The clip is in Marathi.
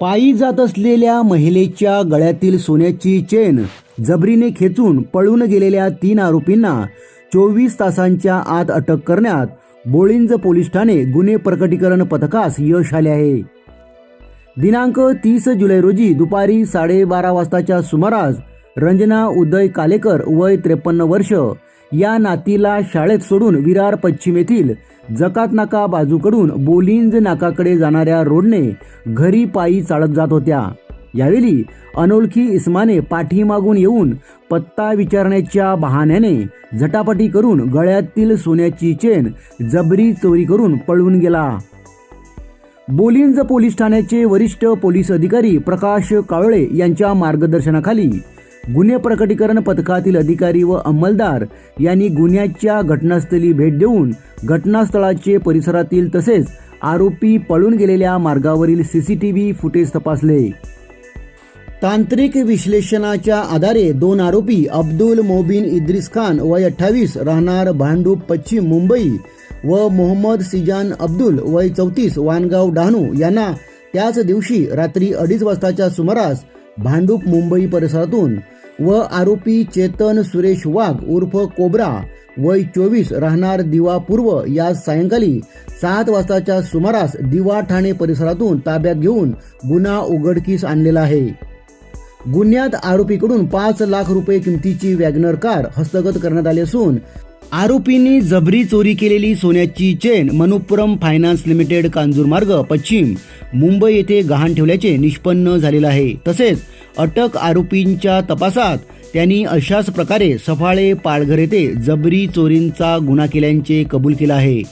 पायी जात असलेल्या महिलेच्या गळ्यातील सोन्याची चेन जबरीने खेचून पळून गेलेल्या तीन आरोपींना चोवीस तासांच्या आत अटक करण्यात बोळिंज पोलीस ठाणे गुन्हे प्रकटीकरण पथकास यश आले आहे. दिनांक तीस जुलै रोजी दुपारी साडेबारा वाजताच्या सुमारास रंजना उदय कालेकर वय त्रेपन्न वर्ष या नातीला शाळेत सोडून विरार पश्चिम येथील जकात नाका बाजूकडून बोलिंज नाकाकडे जाणाऱ्या रोडने घरी पायी चालत जात होत्या. यावेळी अनोळखी इस्माने पाठीमागून येऊन पत्ता विचारण्याच्या बहाण्याने झटापटी करून गळ्यातील सोन्याची चेन जबरी चोरी करून पळून गेला. बोलिंज पोलीस ठाण्याचे वरिष्ठ पोलीस अधिकारी प्रकाश कावळे यांच्या मार्गदर्शनाखाली गुन्हे प्रकटीकरण पथकातील अधिकारी व अंमलदार यांनी गुन्ह्याच्या घटनास्थळी भेट देऊन घटनास्थळाचे परिसरातील तसेच आरोपी पळून गेलेल्या मार्गावरील सीसीटीव्ही फुटेज तपासले. तांत्रिक विश्लेषणाच्या आधारे दोन आरोपी अब्दुल मोबिन इद्रिस खान वय अठ्ठावीस राहणार भांडूप पश्चिम मुंबई व मोहम्मद सिजान अब्दुल वय चौतीस वानगाव डहाणू यांना त्याच दिवशी रात्री अडीच वाजताच्या सुमारास भांडूप मुंबई परिसरातून व आरोपी चेतन सुरेश वाघ उर्फ कोब्रा वय चोवीस राहणार दिवा पूर्व या सायंकाळी सात वाजताच्या सुमारास दिवा ठाणे परिसरातून ताब्यात घेऊन गुन्हा उघडकीस आणलेला आहे. गुन्ह्यात आरोपीकडून पाच लाख रुपये किमतीची वॅगनर कार हस्तगत करण्यात आली असून आरोपींनी जबरी चोरी केलेली सोन्याची chain Manappuram finance limited Kanjurmarg पश्चिम मुंबई येथे गहाण ठेवल्याचे निष्पन्न झालेलं आहे. तसेच अटक आरोपींच्या तपासात त्यांनी अशाच प्रकारे सफाळे पालघर येथे जबरी चोरींचा गुन्हा केल्याचे कबूल केलं आहे.